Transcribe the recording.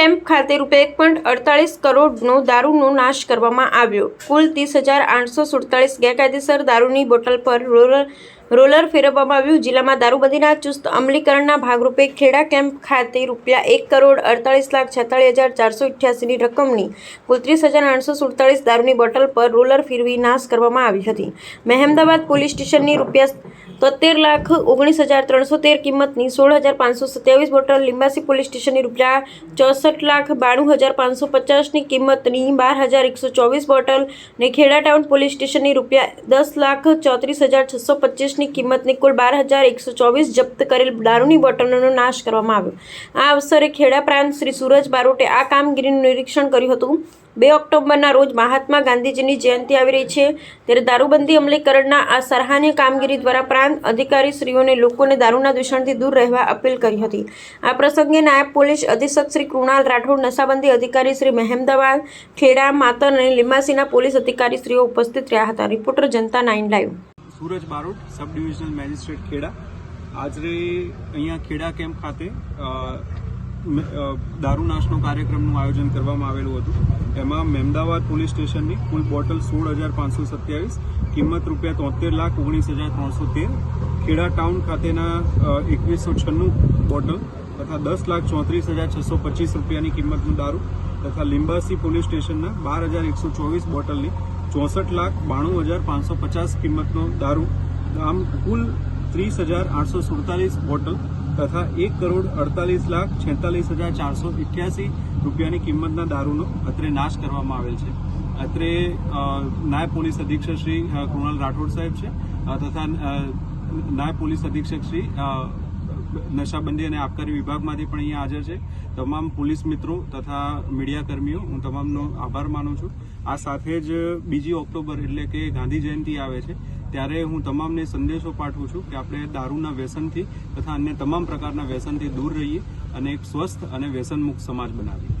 Camp ખાતે રૂપિયા એક પોઈન્ટ અડતાલીસ કરોડનો દારૂનો નાશ કરવામાં આવ્યો. કુલ ત્રીસ હજાર આઠસો સુડતાલીસ ગેરકાયદેસર દારૂની બોટલ પર રોલર રોલર ફેરવવામાં આવ્યું. જિલ્લામાં દારૂબંધીના ચુસ્ત અમલીકરણના ભાગરૂપે ખેડા કેમ્પ ખાતે રૂપિયા એક કરોડ અડતાલીસ લાખ છેતાલીસ હજાર ચારસો અઠ્યાસીની રકમની કુલ ત્રીસ હજાર આઠસો સુડતાલીસ દારૂની બોટલ પર રોલર ફેરવી નાશ કરવામાં આવી હતી. મહેમદાબાદ પોલીસ સ્ટેશનની રૂપિયા તોતેર લાખ ઓગણીસ હજાર ત્રણસો તેર કિંમતની સોળ હજાર પાંચસો સત્યાવીસ બોટલ લિંબાસી પોલીસ સ્ટેશનની રૂપિયા ચોસઠ લાખ બાણું હજાર પાંચસો પચાસની કિંમતની બાર હજાર એકસો ચોવીસ બોટલ ને ખેડા ટાઉન પોલીસ સ્ટેશનની રૂપિયા દસ લાખ ચોત્રીસ હજાર છસો પચીસની કિંમતની કુલ બાર હજાર એકસો ચોવીસ જપ્ત કરેલ દારૂની બોટલનો નાશ કરવામાં આવ્યો. આ અવસરે ખેડા પ્રાંત શ્રી સુરજ બારોટે આ કામગીરીનું નિરીક્ષણ કર્યું હતું. બે ઓક્ટોબરના રોજ મહાત્મા ગાંધીજીની જયંતિ આવી રહી છે. ત્યારે દારૂબંધી અમલીકરણના આ સરાહનીય કામગીરી દ્વારા પ્રાંત અધિકારી શ્રીઓને લોકોને દારૂના દૂષણથી દૂર રહેવા અપીલ કરી હતી. આ પ્રસંગે નાયબ પોલીસ અધિક્ષક શ્રી કૃણાલ રાઠોડ, નશાબંધી અધિકારી શ્રી મહેમદાવાદ, ખેડા માતર અને લીમાસીના પોલીસ અધિકારી શ્રીઓ ઉપસ્થિત રહ્યા હતા. Reporter Janata nine live. Suraj Barot, sub divisional magistrate Kheda. આજે અહીંયા ખેડા કેમ્પ ખાતે દારૂ નાશનો કાર્યક્રમનું આયોજન કરવામાં આવેલું હતું. એમાં મહેમદાવાદ પોલીસ સ્ટેશનની કુલ બોટલ સોળ હજાર પાંચસો સત્યાવીસ, કિંમત રૂપિયા તોતેર લાખ ઓગણીસ હજાર ત્રણસો તેર, ખેડા ટાઉન ખાતેના એકવીસો છન્નું બોટલ તથા દસ લાખ ચોત્રીસ હજાર છસો પચીસ રૂપિયાની કિંમતનું દારૂ તથા લિંબાસી પોલીસ સ્ટેશનના બાર હજાર એકસો ચોવીસ બોટલની ચોસઠ લાખ બાણું હજાર પાંચસો પચાસ કિંમતનો દારૂ. આમ કુલ ત્રીસ હજાર આઠસો સુડતાલીસ બોટલ તથા એક કરોડ અડતાલીસ લાખ છેતાલીસ હજાર ચારસો ઇઠ્યાસી રૂપિયાની કિંમતના દારૂનો અત્રે નાશ કરવામાં આવેલ છે. અત્રે નાયબ પોલીસ અધિક્ષક શ્રી કૃણાલ રાઠોડ સાહેબ છે તથા નાયબ પોલીસ અધિક્ષક શ્રી નશાબંધી અને આબકારી વિભાગમાંથી પણ અહીંયા હાજર છે. તમામ પોલીસ મિત્રો તથા મીડિયાકર્મીઓ હું તમામનો આભાર માનું છું. આ સાથે જ બીજી ઓક્ટોબર એટલે કે ગાંધી જયંતિ આવે છે. ત્યારે હું તમામને સંદેશો પાઠવું છું કે આપણે દારૂના વ્યસનથી તથા અન્ય તમામ પ્રકારના વ્યસનથી દૂર રહીએ અને એક સ્વસ્થ અને વ્યસનમુક્ત સમાજ બનાવીએ.